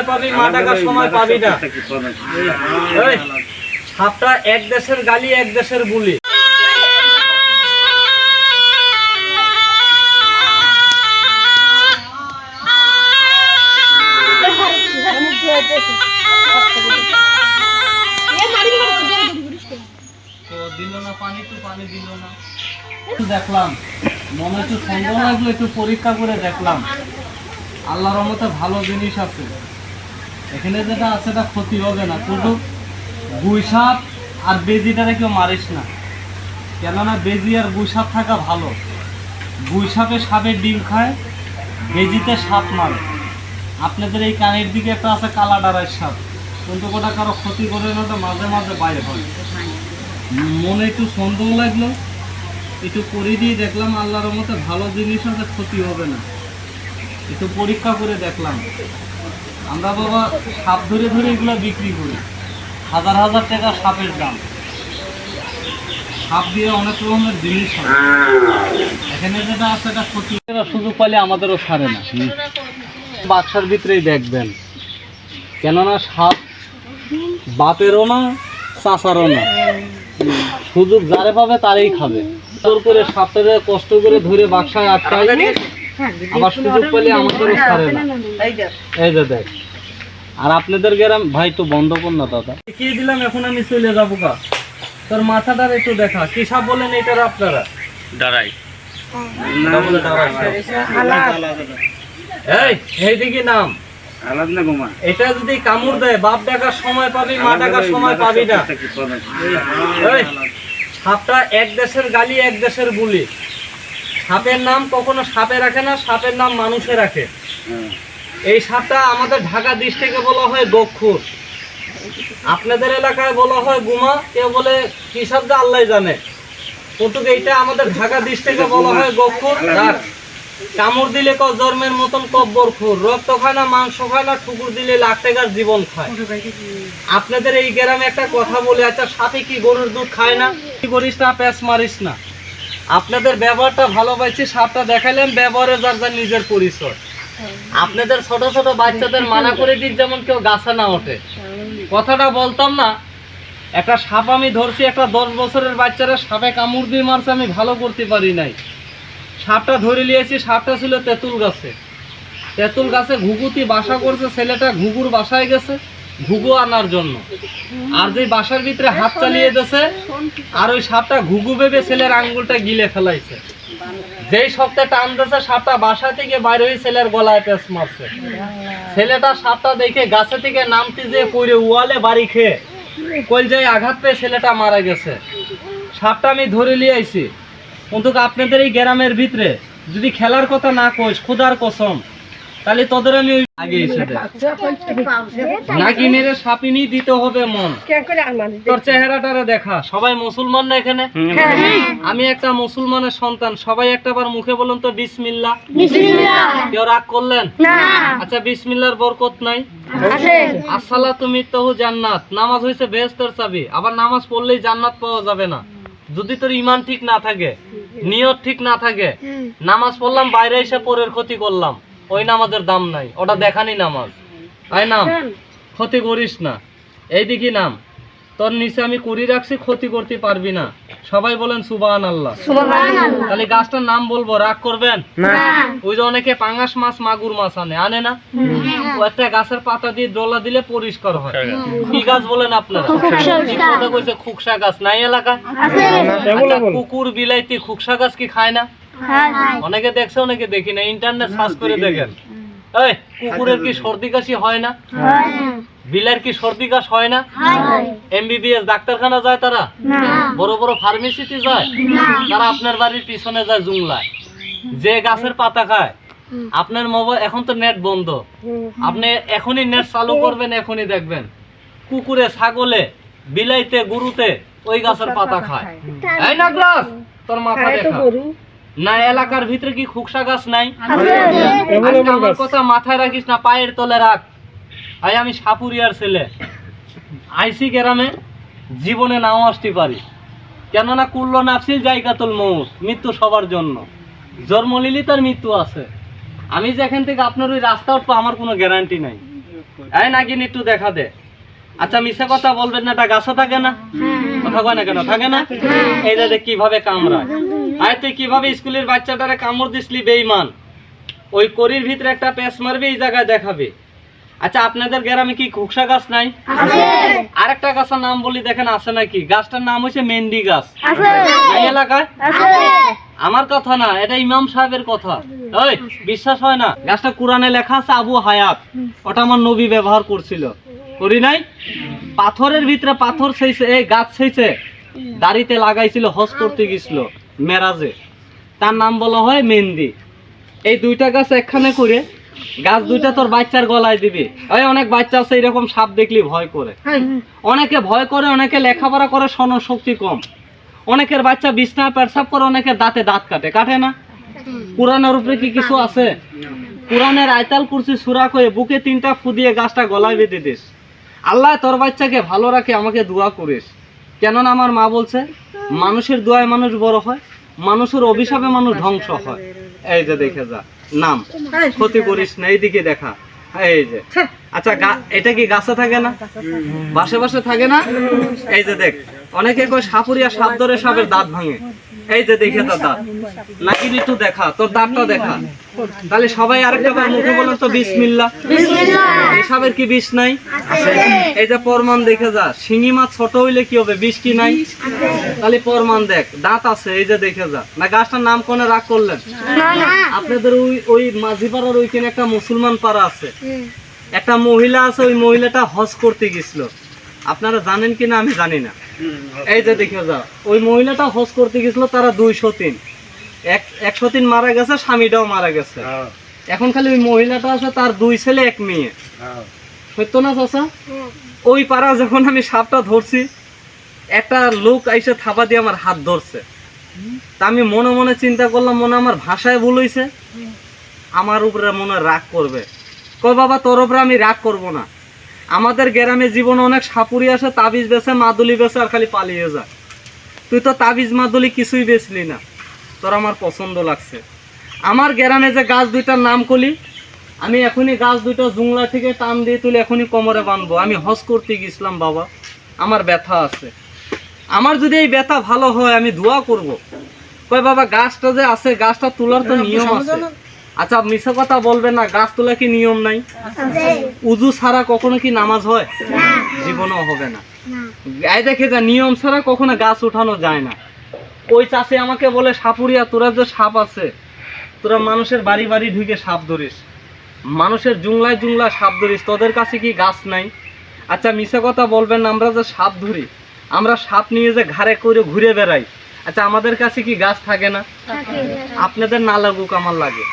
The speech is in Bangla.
সময় পাবি মা ডাকার সময় পাবি না। সাপটা এক দেশের গালি এক দেশের বুলি। দিল না পানি তো পানি দিল না দেখলাম মনে একটু সন্দেহ লাগল একটু পরীক্ষা করে দেখলাম। আল্লাহর রহমতে ভালো জিনিস আছে। এখানে যেটা আছে এটা ক্ষতি হবে না, শুধু গুইসাপ আর বেজিটারে কেউ মারিস না। কেননা বেজি আর গুই গুইসাপ থাকা ভালো। গুইসাপে সাপের ডিম খায়, বেজিতে সাপ মারে। আপনাদের এই কানের দিকে একটা আছে কালা ডারার সাপ। কিন্তু ওটা কারও ক্ষতি করে না তো মাঝে মাঝে বাইরে হয়। মনে একটু সন্দেহ লাগল? একটু করে দিয়ে দেখলাম আল্লাহর মতো ভালো জিনিস আছে, ক্ষতি হবে না। একটু পরীক্ষা করে দেখলাম। আমরা বাবা সাপ ধরে ধরে এগুলো বিক্রি করি। হাজার হাজার টাকা সাপের দাম। সাপ দিয়ে অনেক রকমের জিনিস হয়। এখানে যেটা আছে এটা ক্ষতি সুযোগ পাইলে আমাদেরও সারে না। বাক্সার ভিতরেই দেখবেন। কেননা সাপ বাপেরও না, চাচারও না। সুযোগ যারে পাবে তারই খাবে। জোর করে সাপটারে কষ্ট করে ধরে বাক্সায় আটকায় আবার সুযোগ পেলে আমাদেরও ছাড়ে না। এই যে। দেখ। আর আপনাদের গ্রাম ভাই তো বন্ধ কর না দাদা। কি দিলাম এখন আমি চলে যাব গা। তোর মাথাটার একটু দেখা। কি সাপ বলেন এটার আপনারা? দাঁড়াই। এই এইদিকে নাম। এটা যদি কামড় দেয় বাপ ডাকার সময় পাবি মা ডাকার সময় পাবি না। সাপটা এক দেশের গালি এক দেশের বুলি। সাপের নাম কখনো সাপে রাখে না সাপের নাম মানুষে রাখে। এই সাপটা আমাদের ঢাকা ডিস্ট্রিক্টে বলা হয় গক্ষুর। আপনাদের এলাকায় বলা হয় গুমা কেউ বলে কি শব্দ আল্লাহ জানে। কিন্তু এইটা আমাদের ঢাকা ডিস্ট্রিক্টে বলা হয় গক্ষুর। রাখ কামড় দিলে ক জন্মের মতন কব্বর খুর রক্ত খায় না মাংস খায় না ঠুকুর দিলে লাখ টাকার জীবন খায়। আপনাদের এই গ্রামে একটা কথা বলে আচ্ছা সাথে কি গরুর দুধ খায় না? কি করিস না প্যাঁচ মারিস না। আপনাদের ব্যবহারটা ভালো পাইছি সাপটা দেখাইলেন, ব্যবহারে যার যার নিজের পরিচয়। আপনাদের ছোট ছোট বাচ্চাদের মানা করে দিক যেমন কেউ গাছে না ওঠে। কথাটা বলতাম না, একটা সাপ আমি ধরছি, একটা দশ বছরের বাচ্চারা সাপে কামড় দিয়ে মারছে, আমি ভালো করতে পারি নাই। সাপটা ধরে নিয়েছি, সাপটা ছিল তেঁতুল গাছে। তেঁতুল গাছে ঘুঘুতি বাসা করছে, ছেলেটা ঘুঘুর বাসায় গেছে। ঘুঘু আনার জন্য। আর যে বাসার ভিতরে হাত চালিয়ে দিয়েছে আর ওই সাপটা ঘুঘু ভেবে ছেলের আঙ্গুলটা গিলে ফেলাইছে। যেই সপ্তাহে টান দিয়েছে সাপটা বাসা থেকে বাইরে হয়ে ছেলের গলায় পেঁচ মারছে। ছেলেটা সাপটা দেখে গাছে থেকে নামতে যেয়ে পড়ে ওয়ালে বাড়ি খেয়ে কই যাই আঘাত পেয়ে ছেলেটা মারা গেছে। সাপটা আমি ধরে নিয়ে আইছি। কিন্তু আপনাদের এই গ্রামের ভিতরে যদি খেলার কথা না কইস খুদার কসম তাহলে তোদের আমি আগে এসে নাকি মেরে সাপিনি দিতে হবে মন। তোর চেহারাটারে দেখা সবাই মুসলমান না এখানে? আমি একটা মুসলমানের সন্তান সবাই একটা বার মুখে বলুন তো বিসমিল্লাহ। কেউ রাগ করলেন? আচ্ছা বিসমিল্লার বরকত নাই। আসসালা তুমি তহু জান্নাত। নামাজ হয়েছে বেহেস্তের চাবি। আবার নামাজ পড়লেই জান্নাত পাওয়া যাবে না। যদি তোর ইমান ঠিক না থাকে নিয়ত ঠিক না থাকে নামাজ পড়লাম বাইরে এসে পরের ক্ষতি করলাম। ওই নামাজের দাম নাই ওটা দেখানি নামাজ। আই নাম ক্ষতি করিস না। এইদিকে নাম তোর নিচে আমি করি রাখছি ক্ষতি করতে পারবি না। সবাই বলেন সুবাহান আল্লাহ তাহলে গাছটার নাম বলব রাগ করবেন? ওই যে অনেকে পাঙ্গাস মাছ মাগুর মাছ আনে আনে না? একটা গাছের পাতা দিয়ে ডোলা দিলে পরিষ্কার হয়। কি গাছ বলেন আপনারা? খুকসা গাছ নাই এলাকা কুকুর বিলাইতি খুকসা গাছ কি খায় না? অনেকে দেখছে অনেকে দেখি না। ইন্টারনেট সার্চ করে দেখেন। এই কুকুরের কি সর্দি কাশি হয় না? বিলার কি সর্দি কাশ হয় না? এমবিবিএস ডাক্তারখানা যায় তারা? বড় বড় ফার্মেসিতে যায়? তারা আপনার বাড়ির পিছনে যায় জুংলায়। যে গাছের পাতা খায় আপনার মোবাইল এখন তো নেট বন্ধ। আপনি এখনই নেট চালু করবেন এখনই দেখবেন। কুকুরে ছাগলে বিলাইতে গরুতে ওই গাছের পাতা খায়। এই না গ্লাস তোর মাথা দেখা। না এলাকার ভিতরে কি খুকসা গাছ নাই? আমার কথা মাথায় রাখিস না পায়ের তলে রাখ। আই আমি সাপুরিয়ার ছেলে। আইসি গ্রামে জীবনে নাও আসতে পারি। কেননা কুল্ল নাফসিল জায়গাতুল মৌত মৃত্যু সবার জন্য। জন্ম নিলে তার মৃত্যু আছে। আমি যেখান থেকে আপনার ওই রাস্তা উঠবো আমার কোনো গ্যারান্টি নাই। এই নাগিন একটু দেখা দে। আচ্ছা মিশে কথা বলবেন না এটা গাছে থাকে না? কথা কয় না কেন? থাকে না? এই যে কীভাবে কামড়ায়। আয় তুই কীভাবে স্কুলের বাচ্চাটারে কামড় দিসলি বেইমান ওই করির ভিতরে একটা পেস মারবে এই জায়গায় দেখাবে। আচ্ছা আপনাদের গ্রামে কি খুকসা গাছ নাই? আরেকটা গাছের নাম বলি দেখেন আছে নাকি? গাছটার নাম হচ্ছে মেন্দি গাছ। এই এলাকায়? আমার কথা না এটা ইমাম সাহেবের কথা। ওই বিশ্বাস হয় না? গাছটা কোরআনে লেখা আছে আবু হায়াত। ওটা আমার নবী ব্যবহার করছিল। করি নাই? পাথরের ভিতরে পাথর সেইছে এই গাছ সেইছে দাড়িতে লাগাইছিল হজ করতে গেছিল মেরাজে তার নাম বলা হয় মেহেন্দি। এই দুইটা গাছ একখানে করে গাছ দুইটা তোর বাচ্চার গলায় দিবি। ওই অনেক বাচ্চা আছে এরকম সাপ দেখলি ভয় করে। অনেকে ভয় করে অনেকে লেখাপড়া করে স্মরণ শক্তি কম। অনেকের বাচ্চা বিছনা পেটসাপ করে অনেকের দাঁতে দাঁত কাটে। কাটে না? কোরআনের উপরে কি কিছু আছে? কোরআনের আয়তাল কুরসি সুরা করে বুকে তিনটা ফু দিয়ে গাছটা গলায় বেঁধে দিস। আল্লাহ তোর বাচ্চাকে ভালো রাখে আমাকে দোয়া করিস। কেননা আমার মা বলছে মানুষের দোয়ায় মানুষ বড় হয়, মানুষের অভিশাপে মানুষ ধ্বংস হয়। এই যে দেখে যা, নাম, ক্ষতি করিস না, এইদিকে দেখা। এই যে আচ্ছা এটা কি গাছে থাকে না? বাসে বাসে থাকে না? এই যে দেখ, অনেকে কয় সাপুরিয়া সাপ ধরে সাপের দাঁত ভাঙে। এই যে দেখে তোর দাঁত। নাকি একটু দেখা, তোর দাঁতটা দেখা। তাহলে সবাই আরেকটা বার মুখে বলেন তো বিসমিল্লা এই সাপের কি বিষ নাই? এই যে প্রমাণ দেখে যা শিঙি মাছ ছোট হইলে কি হবে? বিষ কি নাই? তাহলে প্রমাণ দেখ দাঁত আছে এই যে দেখে যা। না গাছটার নাম কোনে রাগ করলেন? আপনাদের ওই ওই মাঝি পাড়ার ওইখানে একটা মুসলমান পাড়া আছে। একটা মহিলা আছে ওই মহিলাটা হজ করতে গেছিল। আপনারা জানেন কিনা? আমি জানি না। এই যে দেখে যাও ওই মহিলাটা হজ করতে গেছিল তারা দুইশো তিন। এক একশো তিন মারা গেছে স্বামীটাও মারা গেছে। এখন খালি ওই মহিলাটা আছে তার দুই ছেলে এক মেয়ে। সত্য না চাচা? ওই পাড়া যখন আমি সাপটা ধরছি একটা লোক আইসে থাপা দিয়ে আমার হাত ধরছে। তা আমি মনে মনে চিন্তা করলাম মনে আমার ভাষায় ভুল হইছে। আমার উপরে মনে রাগ করবে। কয় বাবা তোর উপরে আমি রাগ করব না। আমাদের গ্রামে জীবনে অনেক সাপুরি আসে তাবিজ বেছে মাদুলি বেছে আর খালি পালিয়ে যায়। তুই তো তাবিজ মাদুলি কিছুই বেচলি না। তোর আমার পছন্দ লাগছে। আমার গ্রামে যে গাছ দুইটার নাম কলি আমি এখনই গাছ দুটো জুংলা থেকে টান দিয়ে তুলে এখনই কোমরে বাঁধবো। আমি হজ করতে গেছিলাম বাবা। আমার ব্যথা আছে। আমার যদি এই ব্যথা ভালো হয় আমি দোয়া করব। কই বাবা গাছটা যে আছে গাছটা তোলার তো নিয়ম আছে। আচ্ছা মিছা কথা বলবেন না গাছ তোলা কি নিয়ম নাই? উজু ছাড়া কখনো কি নামাজ হয়? জীবনও হবে না। গায়ে দেখে যা নিয়ম ছাড়া কখনো গাছ উঠানো যায় না। ওই চাষে আমাকে বলে সাপুরিয়া তোরা যে সাপ আছে তোরা মানুষের বাড়ি বাড়ি ঢুকে সাপ ধরিস। মানুষের জুংলায় জুংলায় সাপ ধরিস। তোদের কাছে কি গাছ নাই? আচ্ছা মিশা কথা বলবেন আমরা যে সাপ ধরি আমরা সাপ নিয়ে যে ঘাড়ে করে ঘুরে বেড়াই। আচ্ছা আমাদের কাছে কি গাছ থাকে না? আপনাদের না লাগুক আমার লাগে।